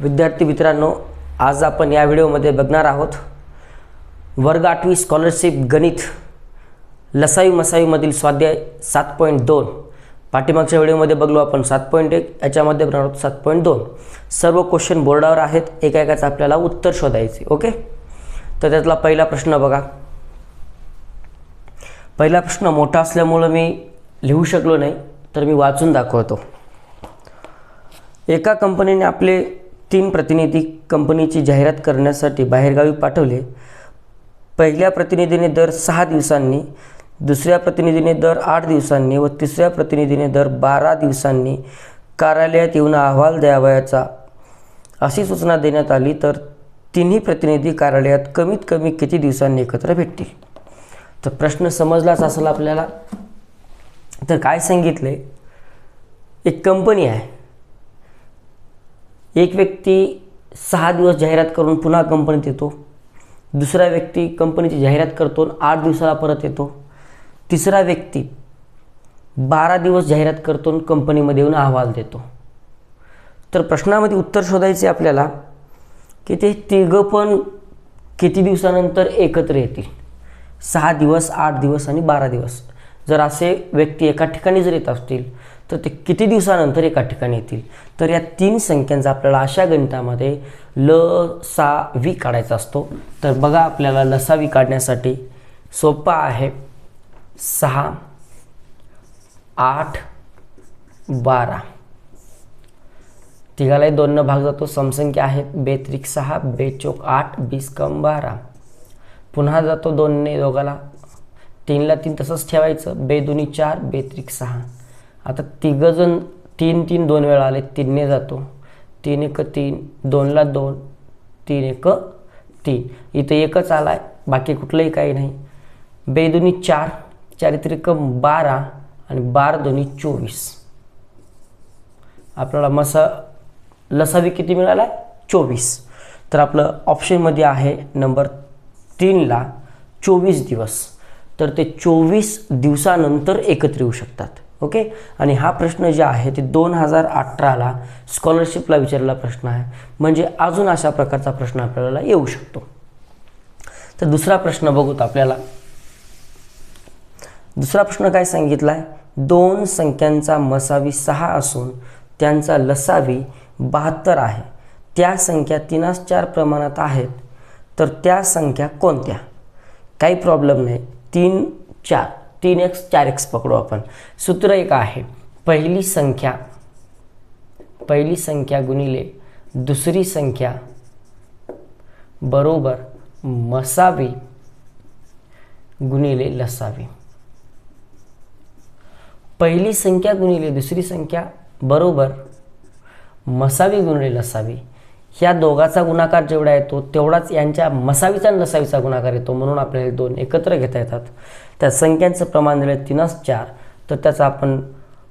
विद्यार्थी मित्रांनो आज आपण या व्हिडिओमध्ये बघणार आहोत वर्ग आठवी स्कॉलरशिप गणित लसाई मसाईमधील स्वाध्याय सात पॉईंट दोन. पाठीमागच्या व्हिडिओमध्ये बघलो आपण सात पॉईंट एक याच्यामध्ये बघणार आहोत सात पॉईंट दोन. सर्व क्वेश्चन बोर्डावर आहेत एका एकाचं आपल्याला उत्तर शोधायचे ओके? तर त्यातला पहिला प्रश्न बघा. पहिला प्रश्न मोठा असल्यामुळं मी लिहू शकलो नाही तर मी वाचून दाखवतो. एका कंपनीने आपले तीन प्रतिनिधी कंपनीची जाहिरात करण्यासाठी बाहेरगावी पाठवले. पहिल्या प्रतिनिधीने दर सहा दिवसांनी दुसऱ्या प्रतिनिधीने दर आठ दिवसांनी व तिसऱ्या प्रतिनिधीने दर बारा दिवसांनी कार्यालयात येऊन अहवाल द्यावयाचा अशी सूचना देण्यात आली तर तिन्ही प्रतिनिधी कार्यालयात कमीत कमी किती दिवसांनी एकत्र भेटतील? तर प्रश्न समजलाच असेल आपल्याला. तर काय सांगितले? एक कंपनी आहे. एक व्यक्ती सहा दिवस जाहिरात करून पुन्हा कंपनीत येतो. दुसरा व्यक्ती कंपनीची जाहिरात करतो आणि आठ दिवसाला परत येतो. तिसरा व्यक्ती बारा दिवस जाहिरात करतो आणि कंपनीमध्ये येऊन अहवाल देतो. तर प्रश्नामध्ये उत्तर शोधायचे आपल्याला की ते तिघं पण किती दिवसानंतर एकत्र येतील? सहा दिवस आठ दिवस आणि बारा दिवस. जर असे व्यक्ती एका ठिकाणी जर येत असतील तर ते किती दिवसानंतर एका ठिकाणी येतील? तर या तीन संख्यांचा आपल्याला अशा गणितामध्ये ल सा वी काढायचा असतो. तर बघा आपल्याला लसावी काढण्यासाठी सोपा आहे. सहा आठ बारा. तिघालाही दोननं भाग जातो. समसंख्या आहेत बेत्रिक सहा बेचोक आठ बीस कम बारा. पुन्हा जातो दोनने दोघाला. तीनला तीन तसंच ठेवायचं. बेदुनी चार बेत्रिक सहा. आता तिघंजण तीन तीन दोन वेळा आले तीनने जातो. तीन एक तीन दोनला दोन तीन एक तीन. इथं एकच आला आहे बाकी कुठलंही काही नाही. बे चार चारित्रिक बारा आणि बार दोन्ही चोवीस. आपल्याला मसा लसावी किती मिळाला चोवीस. तर आपलं ऑप्शनमध्ये आहे नंबर तीनला चोवीस दिवस. तर ते चोवीस दिवसानंतर एकत्र येऊ शकतात. ओके? आणि हा प्रश्न जे आहे ते दोन हजार अठराला स्कॉलरशिपला विचारलेला प्रश्न आहे. म्हणजे अजून अशा प्रकारचा प्रश्न आपल्याला येऊ शकतो. तर दुसरा प्रश्न बघूत आपल्याला. दुसरा प्रश्न काय सांगितला आहे दोन संख्यांचा मसावी सहा असून त्यांचा लसावी बहात्तर आहे. त्या संख्या तीनास चार प्रमाणात आहेत. तर त्या संख्या कोणत्या? काही प्रॉब्लेम नाही. तीन चार. तीन एक्स चार एक्स पकडू आपण. सूत्र एक आहे. पहिली संख्या पहिली संख्या गुणिले दुसरी संख्या बरोबर मसावी गुणिले लसावी. पहिली संख्या गुणिले दुसरी संख्या बरोबर मसावी गुणिले लसावी. ह्या दोघाचा गुणाकार जेवढा येतो तेवढाच यांच्या मसावीचा आणि लसावीचा गुणाकार येतो म्हणून आपल्याला दोन एकत्र घेता येतात. त्या संख्यांचं प्रमाण दिलं तीनच चार. तर त्याचं आपण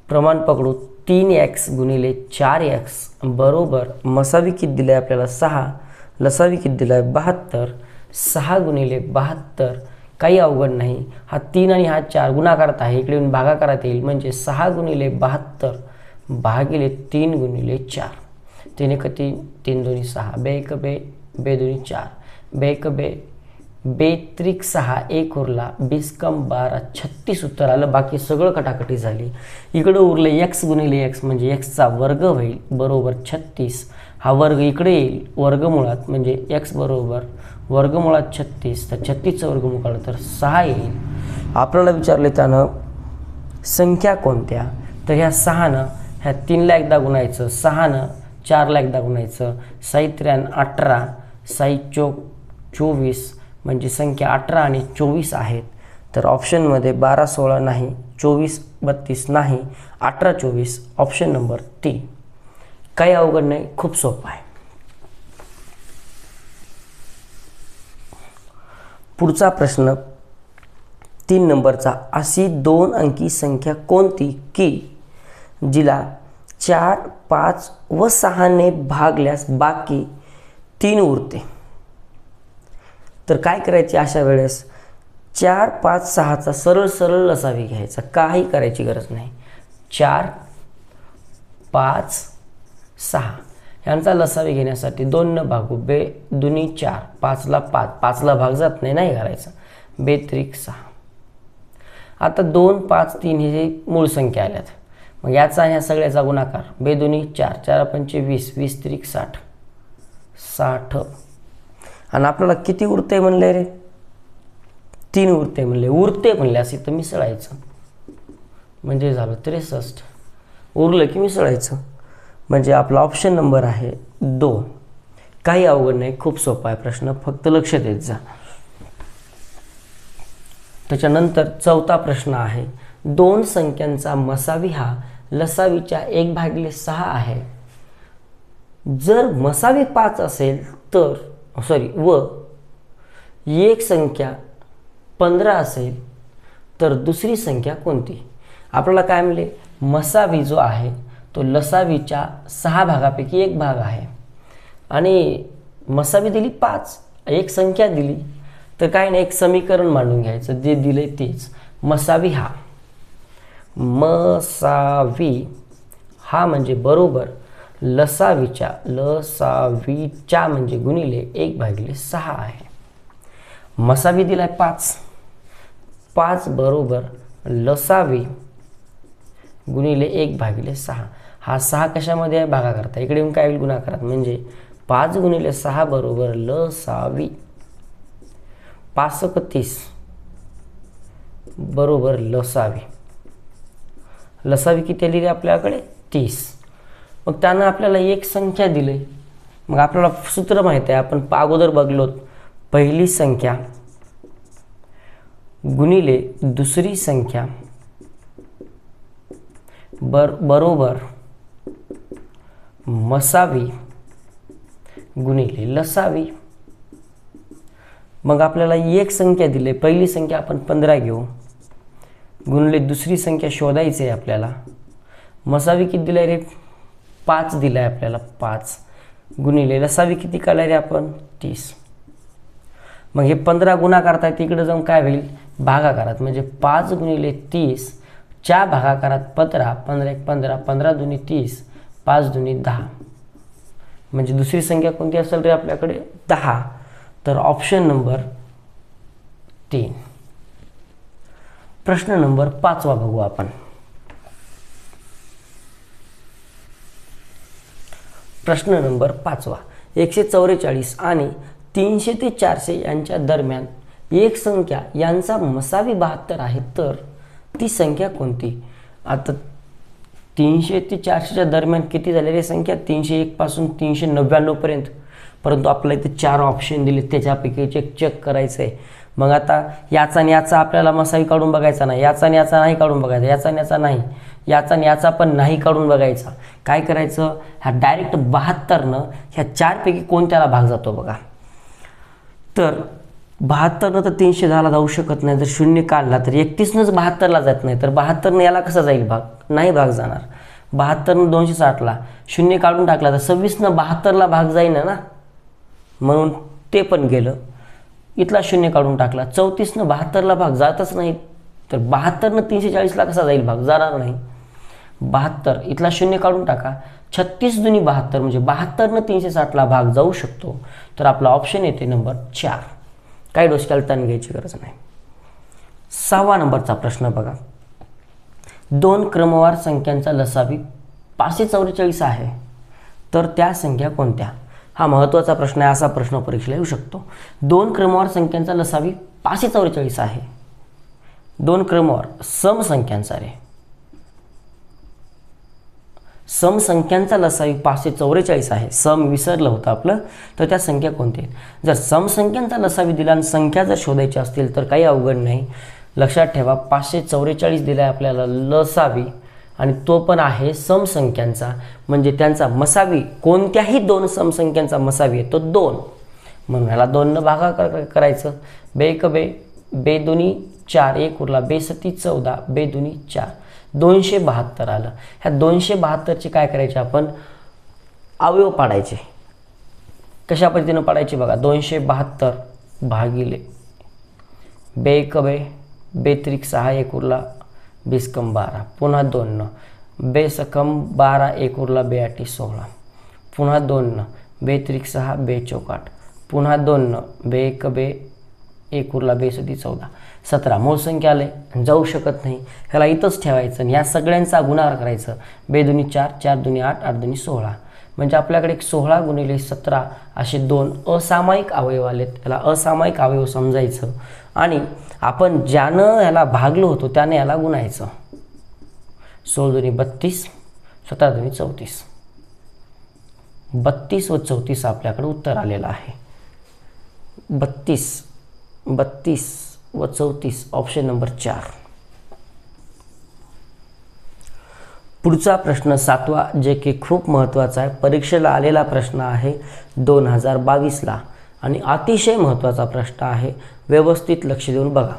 प्रमाण पकडू. तीन एक्स गुणिले चार एक्स बरोबर मसावी किती दिलं आहे आपल्याला? सहा. लसावी किती दिलं आहे बहात्तर. सहा गुणिले बहात्तर. काही अवघड नाही. हा तीन आणि हा चार गुणाकारात आहे. इकडे येऊन भागाकारात येईल. म्हणजे सहा गुणिले बहात्तर भागिले तीन गुणिले चार. तीन एक तीन तीन दोन्ही सहा बे एक बे बे दोन्ही चार बे एक बे बेत्रिक सहा एक उरला बिस्कम बारा छत्तीस उत्तर आलं बाकी सगळं कटाकटी झाली. इकडं उरलं एक्स गुणिले एक्स म्हणजे एक्सचा वर्ग होईल बरोबर छत्तीस. हा वर्ग इकडे येईल वर्गमुळात म्हणजे एक्स बरोबर वर्गमुळात छत्तीस तर छत्तीसचा वर्गमुळ काढलं तर सहा येईल. आपल्याला विचारले त्यानं संख्या कोणत्या? तर ह्या सहानं ह्या तीनला एकदा गुणायचं सहानं चारला एकदा गुणायचं. साई त्र्यान अठरा साई चो चोवीस म्हणजे संख्या अठरा आणि चोवीस आहेत. तर ऑप्शनमध्ये बारा सोळा नाही चोवीस बत्तीस नाही अठरा चोवीस ऑप्शन नंबर तीन काही अवघड नाही खूप सोपं आहे. पुढचा प्रश्न तीन नंबरचा अशी दोन अंकी संख्या कोणती की जिला चार पाच व सहाने भागल्यास बाकी तीन उरते. तर काय करायचे अशा वेळेस? चार पाच सहाचा सरळ सरळ लसावी घ्यायचा. काही करायची गरज नाही. चार पाच सहा. ह्यांचा लसावी घेण्यासाठी दोन न भागू. बे दुनी चार. पाचला पाच. पाचला भाग जात नाही नाही घालायचा बेत्रिक सहा. आता दोन पाच तीन हे जे मूळ संख्या आल्यात. मग याचा ह्या सगळ्याचा गुणाकार. बेदोनी चार चार पंचे वीस वीस त्रिक साठ. साठ. आणि आपल्याला किती उरते म्हणले रे? तीन उरते म्हणले. उरते म्हणले असे तर मिसळायचं. म्हणजे झालं त्रेसष्ट. उरलं की मिसळायचं. म्हणजे आपला ऑप्शन नंबर आहे दोन. काही अवघड नाही खूप सोपा आहे प्रश्न. फक्त लक्ष देत जा. त्याच्यानंतर चौथा प्रश्न आहे दोन संख्यांचा मसावी हा लसावीच्या एक भागिले सहा आहे. जर मसावी पाच असेल तर सॉरी व एक संख्या पंधरा असेल तर दुसरी संख्या कोणती? आपल्याला काय म्हणले मसावी जो आहे तो लसावीच्या सहा भागापैकी एक भाग आहे. आणि मसावी दिली पाच एक संख्या दिली तर काय नाही एक समीकरण मांडून घ्यायचं. जे दिले तेच. मसावी हा. मसावी हा म्हणजे बरोबर. लसावीच्या लसावीच्या म्हणजे गुणिले एक भागिले सहा आहे. मसावी दिलाय पाच. पाच बरोबर. लसावी गुणिले एक भागिले सहा. हा सहा कशामध्ये आहे? भागाकरता. इकडे येऊन काय होईल? गुणाकारात. म्हणजे पाच गुणिले सहा बरोबर लसावी पाच तीस बरोबर लसावी लसावी किती आली रे आपल्याकडे? तीस. मग त्यानं आपल्याला एक संख्या दिली मग आपल्याला सूत्र माहीत आहे आपण अगोदर बघलो पहिली संख्या गुणिले दुसरी संख्या बर बरोबर मसावी गुणिले लसावी. मग आपल्याला एक संख्या दिली पहिली संख्या आपण पंधरा घेऊ. गुणले दुसरी संख्या शोधायची आहे आपल्याला. मसावी किती दिलाय रे? पाच दिलाय आपल्याला पाच. गुणिले लसावी किती काढलाय रे आपण? तीस. मग हे पंधरा गुणा करताय तिकडे जाऊन काय होईल? भागाकारात. म्हणजे पाच गुणिले तीस च्या भागाकारात पंधरा पंधरा एक पंधरा पंधरा दुनी तीस पाच दुनी दहा. म्हणजे दुसरी संख्या कोणती असेल रे आपल्याकडे? दहा. तर ऑप्शन नंबर तीन. प्रश्न नंबर पाचवा बघू आपण. प्रश्न नंबर पाचवा. एकशे चौवेचाळीस आणि तीनशे ते चारशे यांच्या दरम्यान एक संख्या यांचा मसावी बहात्तर आहे तर ती संख्या कोणती? आता तीनशे ते चारशेच्या दरम्यान किती झालेली संख्या? तीनशे एकपासून तीनशे नव्याण्णवपर्यंत परंतु आपल्याला इथे चार ऑप्शन दिले त्याच्यापैकी चेक चेक करायचं आहे मग आता याचा आणि याचा आपल्याला मसावी काढून बघायचा नाही. याचा आणि याचा नाही काढून बघायचा. याचा आणि याचा नाही. याचा आणि याचा पण नाही काढून बघायचा. काय करायचं? ह्या डायरेक्ट बहात्तरनं ह्या चारपैकी कोणत्याला भाग जातो बघा? तर बहात्तरनं तर तीनशे दहाला जाऊ शकत नाही. जर शून्य काढला तर एकतीसनंच बहात्तरला जात नाही. तर बहात्तरनं याला कसा जाईल भाग? नाही भाग जाणार. बहात्तरनं दोनशे साठला. शून्य काढून टाकला तर सव्वीसनं बहात्तरला भाग जाईन ना? म्हणून ते पण गेलं. इथला शून्य काढून टाकला. चौतीसनं बहात्तरला भाग जातच नाही. तर बहात्तरनं तीनशे चाळीसला कसा जाईल भाग? जाणार नाही. बहात्तर इथला शून्य काढून टाका. छत्तीस दुनी बहात्तर म्हणजे बहात्तरनं तीनशे साठला भाग जाऊ शकतो. तर आपला ऑप्शन येते नंबर चार. काही डोसक्याला ताण घ्यायची गरज नाही. सहावा नंबरचा प्रश्न बघा. दोन क्रमवार संख्यांचा लसावी पाचशे चौवेचाळीस आहे. तर त्या संख्या कोणत्या? हा महत्त्वाचा प्रश्न आहे असा प्रश्न परीक्षेला येऊ शकतो. दोन क्रमवार संख्यांचा लसावी पाचशे चौवेचाळीस आहे. दोन क्रमवार समसंख्यांचा रे. समसंख्यांचा लसावी पाचशे चौवेचाळीस आहे. सम विसरलं होतं आपलं तर त्या संख्या कोणत्या जर समसंख्यांचा लसावी दिला आणि संख्या जर शोधायची असतील तर काही अवघड नाही. लक्षात ठेवा पाचशे चौवेचाळीस दिला आहे आपल्याला लसावी आणि तो पण आहे समसंख्यांचा. म्हणजे त्यांचा मसावी कोणत्याही दोन समसंख्यांचा मसावी आहे तो दोन. म्हणून ह्याला दोननं भागा कर करायचं. बे क बे बे दोन्ही चार एक उरला बे सती चौदा बे दोन्ही चार. दोनशे बहात्तर आलं. ह्या दोनशे बहात्तरचे काय करायचे आपण? अवयव पाडायचे. कशा पद्धतीनं पाडायचे बघा? दोनशे बहात्तर भागिले. बे क बे बेत्रिक सहा एक उरला बिस्कम बारा पुन्हा दोन. न बेसकम बारा एक उरला बेआटी सोळा. पुन्हा दोन. न बे सहा बे चौकाट पुन्हा दोन. न बे एक बे एक उरला बेसुदी चौदा. सतरा. मूळ संख्या आले जाऊ शकत नाही. ह्याला इथंच ठेवायचं आणि ह्या सगळ्यांचा गुणाकार करायचं. बे दुनी चार चार दुनी आठ आठ दुनी सोळा. म्हणजे आपल्याकडे एक सोळा गुणिले सतरा असे दोन असामायिक अवयव आलेत. त्याला असामायिक अवयव समजायचं. आणि आपण ज्यानं याला भागलो होतो त्याने याला गुणायचं. सोळ दोन्ही बत्तीस सतरा दोन्ही चौतीस. बत्तीस व चौतीस आपल्याकडे उत्तर आलेलं आहे. बत्तीस बत्तीस व चौतीस ऑप्शन नंबर चार. पुढचा प्रश्न सातवा जे की खूप महत्त्वाचा आहे परीक्षेला आलेला प्रश्न आहे दोन हजार बावीसला. आणि अतिशय महत्त्वाचा प्रश्न आहे व्यवस्थित लक्ष देऊन बघा.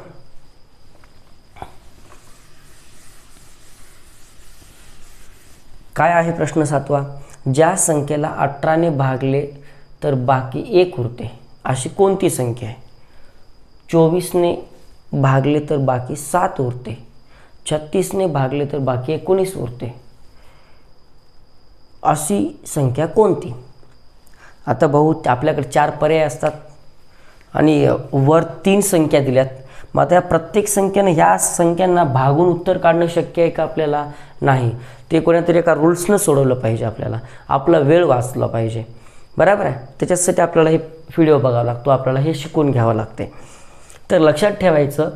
काय आहे प्रश्न सातवा? ज्या संख्येला अठराने भागले तर बाकी एक उरते. अशी कोणती संख्या आहे? चोवीसने भागले तर बाकी सात उरते. छत्तीसने भागले तर बाकी एकोणीस उरते. अशी संख्या कोणती? आता भाऊ आपल्याकडे चार पर्याय असतात. आणि वर तीन संख्या दिल्यात. मग आता या प्रत्येक संख्येनं ह्या संख्यांना भागून उत्तर काढणं शक्य आहे का आपल्याला? नाही. ते कोणातरी एका रूल्सनं सोडवलं पाहिजे आपल्याला. आपला वेळ वाचला पाहिजे. बरोबर आहे? त्याच्यासाठी आपल्याला हे व्हिडिओ बघावा लागतो. आपल्याला हे शिकून घ्यावं लागते. तर लक्षात ठेवायचं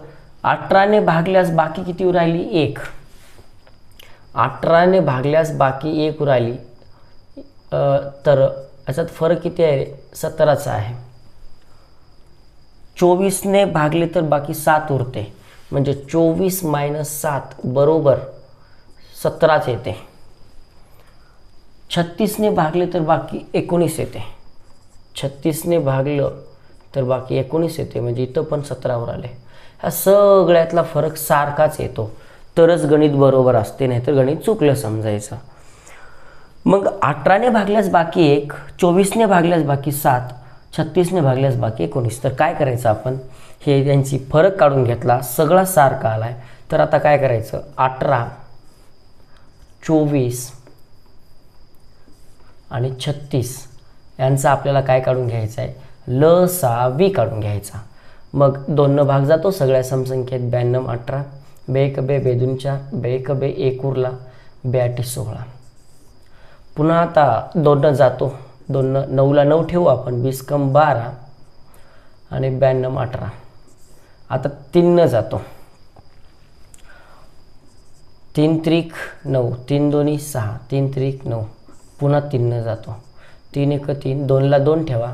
अठराने भागल्यास बाकी किती राहिली एक. अठराने भागल्यास बाकी एक राहिली तर याच्यात फरक किती आहे सतराचा आहे. चोवीसने भागले तर बाकी सात उरते. म्हणजे चोवीस मायनस सात बरोबर सतराच येते. छत्तीसने भागले तर बाकी एकोणीस येते. छत्तीसने भागलं तर बाकी एकोणीस येते. म्हणजे इथं पण सतरावर आले. ह्या सगळ्यातला फरक सारखाच येतो. तरच गणित बरोबर असते नाहीतर गणित चुकलं समजायचं. मग अठराने भागल्यास बाकी एक चोवीसने भागल्यास बाकी सात छत्तीसने भागल्यास बाकी एकोणीस. तर काय करायचं आपण? हे त्यांची फरक काढून घेतला सगळा सारखा आला आहे तर आता काय करायचं? अठरा चोवीस आणि छत्तीस यांचा आपल्याला काय काढून घ्यायचं आहे ल सा वी काढून घ्यायचा. मग दोन भाग जातो सगळ्या समसंख्येत ब्याण्णव अठरा. बे एक बे बेदून चार बे एक बे एक उरला. बे सोळा पुन्हा आता दोननं जातो. दोन नऊला नऊ ठेवू आपण. वीस कम बारा आणि ब्याण्णव अठरा. आता तीननं जातो. तीन त्रिक नऊ तीन दोन्ही सहा तीन त्रिक नऊ. पुन्हा तीननं जातो. तीन एक तीन दोनला दोन ठेवा.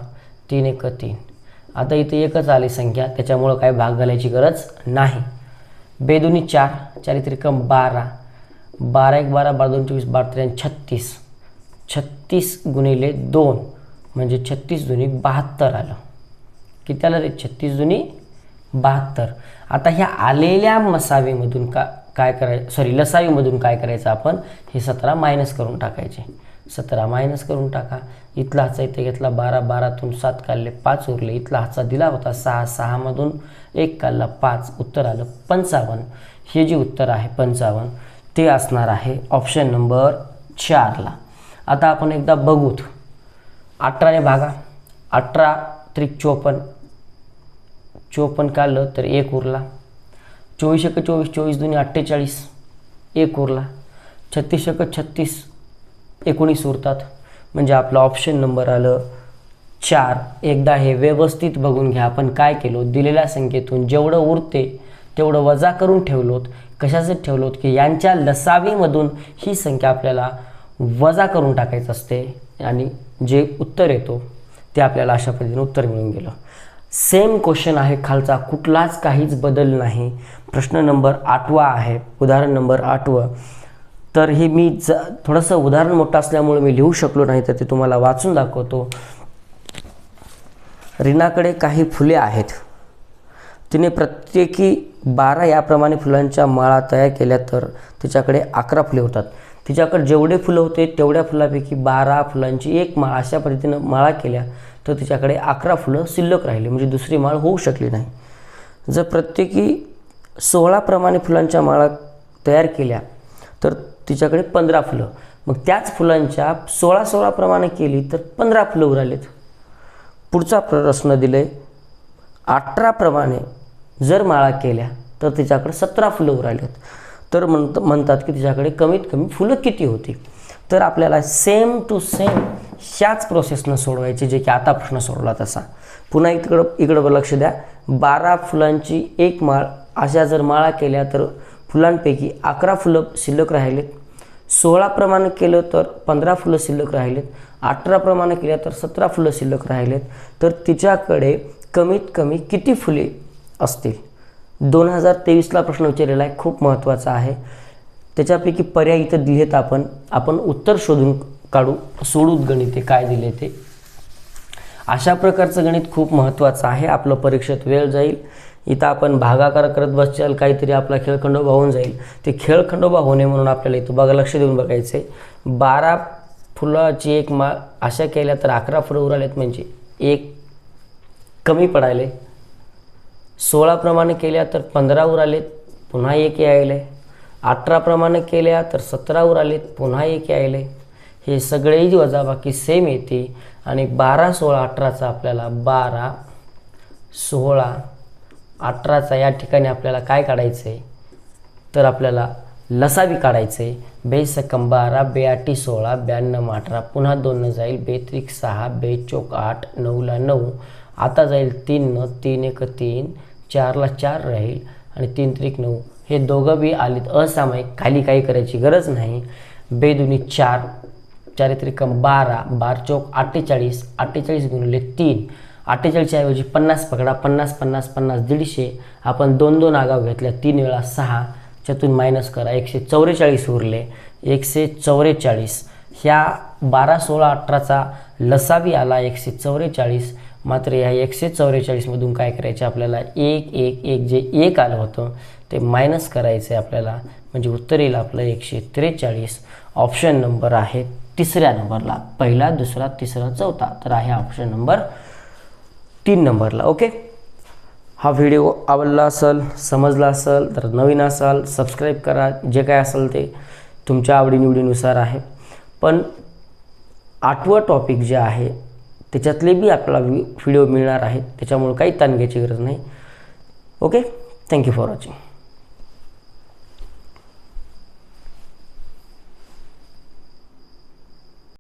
तीन एक तीन. आता इथे एकच आली संख्या. त्याच्यामुळं काय भाग घालायची गरज नाही. बेदोनी चार चार त्रिकम बारा. बारा एक बारा बारा दोन चोवीस बारा त्र्याण्णव छत्तीस. छत्तीस गुणिले दोन म्हणजे छत्तीस जुनी बहात्तर आलं. किती आलं रे? छत्तीस जुनी बहात्तर. आता ह्या आलेल्या मसावीमधून का काय करायचं सॉरी लसावीमधून काय करायचं आपण? हे सतरा मायनस करून टाकायचे. सतरा मायनस करून टाका. इथला हाचा इथे घेतला बारा बारातून सात काढले पाच उरले. इथला हाचा दिला होता सहा सहामधून एक काढला पाच. उत्तर आलं पंचावन्न. हे जे उत्तर आहे पंचावन्न ते असणार आहे ऑप्शन नंबर चारला. आता आपण एकदा बघूत अठराने भागा. अठरा त्रिक चोपन्न. चोपन्न काढलं तर एक उरला. चोवीस एक चोवीस चोवीस दोन्ही अठ्ठेचाळीस. एक उरला. छत्तीस एक छत्तीस. एकोणीस उरतात. म्हणजे आपलं ऑप्शन नंबर आलं चार. एकदा हे व्यवस्थित बघून घ्या. आपण काय केलो? दिलेल्या संख्येतून जेवढं उरते तेवढं वजा करून ठेवलोत. कशासाठी ठेवलोत? की यांच्या लसावीमधून ही संख्या आपल्याला वजा करून टाकायचं असते आणि जे उत्तर येतो ते आपल्याला अशा पद्धतीने उत्तर मिळून गेलं. सेम क्वेश्चन आहे खालचा. कुठलाच काहीच बदल नाही. प्रश्न नंबर आठवा आहे. उदाहरण नंबर आठवं. तर हे मी ज थोडंसं उदाहरण मोठं असल्यामुळे मी लिहू शकलो नाही तर ते तुम्हाला वाचून दाखवतो. रीनाकडे काही फुले आहेत. तिने प्रत्येकी बारा याप्रमाणे फुलांच्या माळा तयार केल्या तर तिच्याकडे अकरा फुले होतात. तिच्याकडे जेवढे फुलं होते तेवढ्या फुलापैकी बारा फुलांची एक माळ अशा पद्धतीनं माळा केल्या तर तिच्याकडे अकरा फुलं शिल्लक राहिली. म्हणजे दुसरी माळ होऊ शकली नाही. जर प्रत्येकी सोळाप्रमाणे फुलांच्या माळा तयार केल्या तर तिच्याकडे पंधरा फुलं. मग त्याच फुलांच्या सोळा सोळा प्रमाणे केली तर पंधरा फुलं उरालेत. पुढचा प्रश्न दिले अठराप्रमाणे जर माळा केल्या तर तिच्याकडे सतरा फुलं उरालेत. तर म्हणत म्हणतात की तिच्याकडे कमीत कमी फुलं किती होती? तर आपल्याला सेम टू सेम ह्याच प्रोसेसनं सोडवायचे जे की आता प्रश्न सोडला तसा. पुन्हा इकडं इकडं लक्ष द्या. बारा फुलांची एक माळ अशा जर माळा केल्या तर फुलांपैकी अकरा फुलं शिल्लक राहिलेत. सोळा प्रमाणे केलं तर पंधरा फुलं शिल्लक राहिलेत. अठरा प्रमाणे केल्या तर सतरा फुलं शिल्लक राहिलेत. तर तिच्याकडे कमीत कमी किती फुले असतील? दोन हजार तेवीसला प्रश्न विचारलेला आहे खूप महत्त्वाचा आहे. त्याच्यापैकी पर्याय इथं दिलेत आपण. आपण उत्तर शोधून काढू सोडूत गणिते काय दिले ते. अशा प्रकारचं गणित खूप महत्त्वाचं आहे. आपलं परीक्षेत वेळ जाईल. इथं आपण भागाकार करत बसचाल काहीतरी आपला खेळखंडोबा होऊन जाईल. ते खेळखंडोबा होणे म्हणून आपल्याला इथं बघा लक्ष देऊन बघायचं आहे. बारा फुलाची एक मा अशा केल्या तर अकरा फुलं उरालेत म्हणजे एक कमी पडायले. सोळाप्रमाणे केल्या तर पंधरावर आलेत पुन्हा एक यायले अठराप्रमाणे केल्या तर सतरा आलेत पुन्हा एक यायले हे सगळेही वजाबाकी सेम येते आणि बारा सोळा अठराचा आपल्याला बारा सोळा अठराचा या ठिकाणी आपल्याला काय काढायचं आहे तर आपल्याला लसावी काढायचं आहे बेसकम बारा बेआटी सोळा ब्याण्णव अठरा पुन्हा दोननं जाईल. बेत्रिक सहा बेचोक आठ नऊला नऊ. आता जाईल तीननं तीन एक तीन. चारला चार राहील आणि तीन त्रिक नऊ. हे दोघं बी आलीत असामायिक खाली काही करायची गरज नाही. बेदुनी चार चारित्रिकम बारा बार चौक अठ्ठेचाळीस अठ्ठेचाळीस गुणले तीन. अठ्ठेचाळीसच्या ऐवजी पन्नास पकडा पन्नास पन्नास पन्नास दीडशे. आपण दोन दोन आगाव घेतल्या तीन वेळा सहा. त्यातून मायनस करा एकशे चौवेचाळीस उरले एकशे चौवेचाळीस ह्या बारा सोळा अठराचा लसावी आला एकशे चौवेचाळीस मात्र या एकशे चौवेचाळीसमधून काय करायचे आपल्याला? एक एक एक जे एक आलं होतं ते मायनस करायचं आहे आपल्याला. म्हणजे उत्तर येईल आपलं एकशे त्रेचाळीस ऑप्शन नंबर आहे तिसऱ्या नंबरला पहिला दुसरा तिसरा चौथा. तर आहे ऑप्शन नंबर तीन नंबरला ओके हा व्हिडिओ आवडला असेल समजला असेल तर नवीन असाल सबस्क्राईब करा. जे काय असेल ते तुमच्या आवडीनिवडीनुसार आहे. पण आठवं टॉपिक जे आहे त्याच्यातले बी आपल्याला व्हिडिओ मिळणार आहेत. त्याच्यामुळे काही ताण घ्यायची गरज नाही. Okay thank you for watching